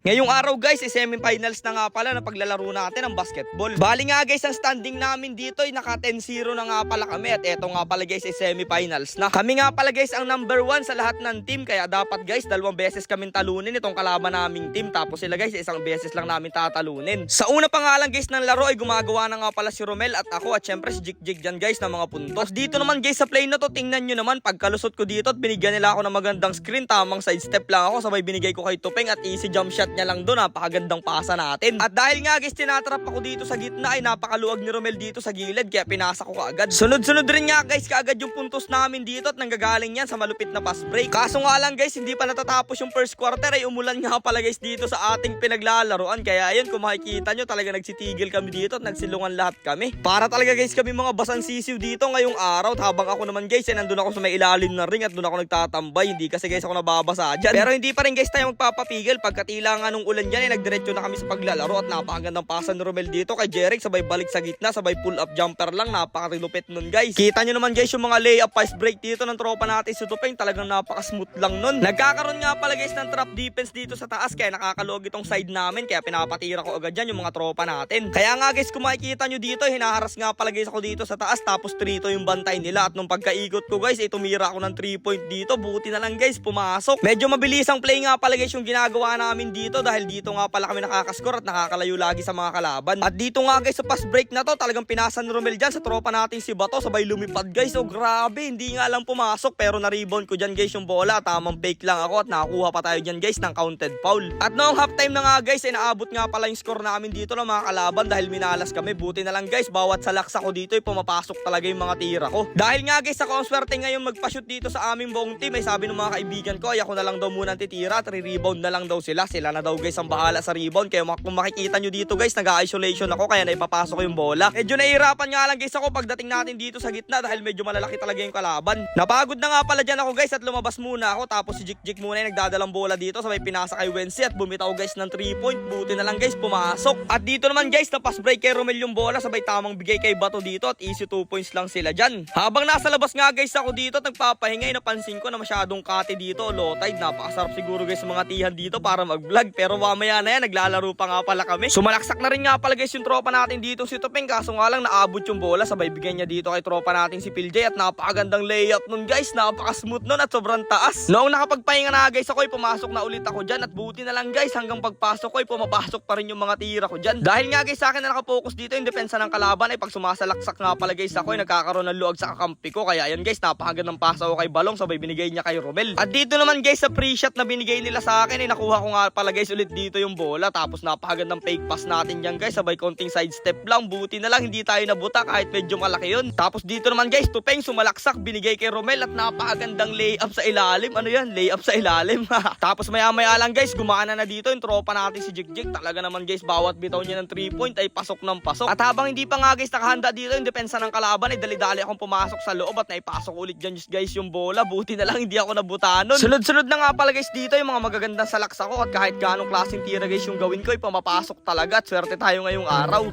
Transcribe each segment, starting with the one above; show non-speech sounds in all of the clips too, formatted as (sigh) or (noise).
Ngayong araw guys, eh, semifinals na nga pala na paglalaro natin ng basketball. Bali nga guys, ang standing namin dito ay naka 10-0 na nga pala kami at eto nga pala guys, ay semifinals na. Kami nga pala guys ang number 1 sa lahat ng team kaya dapat guys, dalawang beses kaming talunin itong kalaban naming team tapos sila guys, isang beses lang namin tatalunin. Sa una pa nga lang guys ng laro ay gumagawa na nga pala si Romel at ako at syempre si Jig Jig dyan guys ng mga puntos. Dito naman guys sa play na to, tingnan nyo naman pagkalusot ko dito at binigyan nila ako ng magandang screen, tamang side step lang ako sabay binigay ko kay Tupeng at easy jump shot niya lang doon, napakagandang pasa natin. At dahil nga guys, tinatrap ako dito sa gitna ay napakaluwag ni Romel dito sa gilid kaya pinasa ko kaagad. Sunod-sunod rin nga guys, kaagad yung puntos namin dito at nanggagaling yan sa malupit na pass break. Kaso nga lang guys, hindi pa natatapos yung first quarter ay umulan nga pala guys dito sa ating pinaglalaroan. Kaya ayun, kung makikita nyo talaga nagsitigil kami dito at nagsilungan lahat kami. Para talaga guys kami mga basan sisiw dito ngayong araw habang ako naman guys ay nandun ako sa may ilalim ng ring at doon ako nagtatambay. Hindi kasi guys ako nababasa dyan. Pero hindi pa rin guys tayo magpapapigil pagkatila nga nung ulan dyan ay nagdiretso na kami sa paglalaro at napakagandang pasa ni Romel dito kay Jeric sabay balik sa gitna sabay pull up jumper lang napakarilupit nun guys. Kita nyo naman guys yung mga layup fast break dito ng tropa natin si Tupeng talagang napaka-smooth lang nun. Nagkakaroon nga pala guys ng trap defense dito sa taas kaya nakakalog itong side namin kaya pinapatira ko agad yan yung mga tropa natin. Kaya nga guys kung makikita nyo dito hinaharas nga pala guys ako dito sa taas tapos 3 to yung bantay nila at nung pagkaikot ko guys ay tumira ako ng 3 point dito buti na lang guys pumasok. Medyo mabilis ang play nga pala guys yung ginagawa namin dito dahil dito nga pala kami nakakascore at nakakalayo lagi sa mga kalaban. At dito nga guys sa pass break na to talagang pinasa ni Romel dyan sa tropa natin si Bato sabay lumipad guys. So grabe hindi nga lang pumasok pero na-rebound ko dyan guys yung bola. Tamang fake lang ako at nakakuha pa tayo dyan guys ng counted foul. At noong halftime na nga guys ay naabot nga pala yung score namin dito ng mga kalaban dahil minalas kami. Buti na lang guys bawat salaks ako dito ay pumapasok talaga yung mga tira ko. Dahil nga guys ako ang swerte ngayon magpa-shoot dito sa aming buong team ay sabi ng mga kaibigan ko ay ako na lang daw muna titira at re-rebound na lang daw sila. Sila na daw guys ang bahala sa rebound. Kaya kung makikita nyo dito guys nag-isolation ako kaya naipapasok ko yung bola. Medyo nahihirapan nga lang guys ako pagdating natin dito sa gitna dahil medyo malalaki talaga yung kalaban. Napagod na nga pala dyan ako guys at lumabas muna ako tapos si Jik Jik muna yung nagdadalang bola dito sabay pinasa kay Wensi at bumitaw guys ng 3 point. Buti na lang guys pumasok. At dito naman guys na pass break kay Romel yung bola sabay tamang bigay kay Bato dito at easy 2 points lang sila dyan. Habang nasa labas nga guys ako dito at nagpapahinga ay napansin ko na masyadong kate dito low tide. Napakasarap siguro guys sa mga tihan dito para mag-vlog pero mamaya na yan naglalaro pa nga pala kami. Sumalaksak na rin nga pala guys yung tropa natin dito si Topeng kaso nga lang naabot yung bola sabay bigyan niya dito kay tropa natin si Piljay at napakagandang layup nun guys. Napaka-smooth nun at sobrang taas. Noong nakapagpahinga na guys ako ay pumasok na ulit ako dyan at buti na lang guys hanggang pagpasok ko ay pumapasok pa rin yung mga tira ko dyan. Dahil nga guys sa akin na nakapokus dito yung depensa ng kalaban ay pag sumasalaksak nga pala guys ako ay nagkakaroon ng luwag sa kakampi ko. Kaya yan guys napakagandang pasa ko kay Balong sabay binigay niya kay Romel. At dito naman guys sa free shot na binigay nila sa akin ay nakuha ko nga pala guys ulit dito yung bola. Tapos napakagandang fake pass natin dyan guys sabay konting side step lang. Buti na lang hindi tayo nabuta kahit medyo malaki yun. Tapos dito naman guys Tupeng sumalaksak binigay kay Romel at napakagandang layup sa ilalim. Ano yan? Layup sa ilalim. (laughs) Tapos maya maya lang guys gumana na dito yung tropa natin si Jigjig. Talaga naman guys bawat bitaw niya ng 3 point ay pasok ng pasok. At habang hindi pa nga guys nakahanda dito yung depensa ng kalaban ay dali-dali akong pumasok sa loob at naipasok ulit dyan guys yung bola. Buti na lang hindi ako nabutanon. Sunod-sunod na nga pala guys dito yung mga magagandang salaks ako at kahit ganong klaseng tira guys yung gawin ko ay pumapasok talaga at swerte tayo ngayong araw.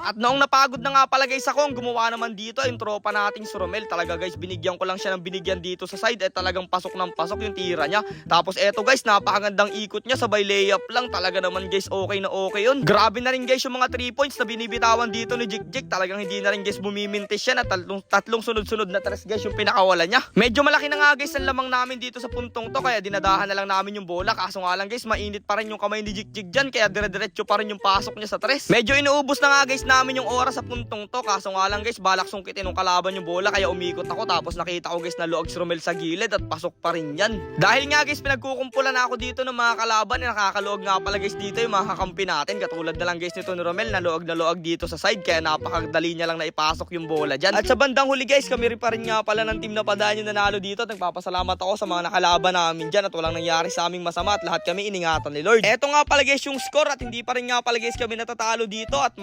At noong napagod na nga pala guys ako, ang gumawa naman dito yung tropa nating si Romel. Talaga guys, binigyan ko lang siya ng binigyan dito sa side. Eh talagang pasok ng pasok yung tira niya. Tapos eto guys, napakagandang ikot niya. Sabay layup lang. Talaga naman guys, okay na okay yun. Grabe na rin guys yung mga 3 points na binibitawan dito ni Jik Jik. Talagang hindi na rin guys bumimintis siya na tatlong, tatlong sunod-sunod na tres guys yung pinakawala niya. Medyo malaki na nga guys ang lamang namin dito sa puntong to. Kaya dinadahan na lang namin yung bola. Kaso nga lang guys, mainit pa rin yung kamay ni Jik Jik dyan. Kaya dire-diretso pa rin yung pasok niya sa tres. Medyo inuubos na nga guys namin yung oras sa puntong to. Kaso nga lang guys, balak sungkitin ng kalaban yung bola. Kaya umikot ako. Tapos nakita ko guys na luog si Romel sa gilid at pasok pa rin yan. Dahil nga guys, pinagkukumpulan na ako dito ng mga kalaban. Eh, nakakaluog nga pala guys dito yung mga kakampi natin. Katulad na lang guys nito ni Romel na luog na luog dito sa side. Kaya napakadali niya lang na ipasok yung bola dyan. At sa bandang huli guys, kami rin pa rin nga pala ng team na padaan yung nanalo dito. At nagpapasalamat ako sa mga nakalaban namin dyan. At walang nangyari sa aming masama. At lahat kami iningatan ni Lord. Eto nga pala guys yung score. At hindi pa rin nga pala guys kami natatalo dito. At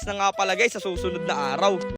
magpa-finals na nga pala guys sa susunod na araw.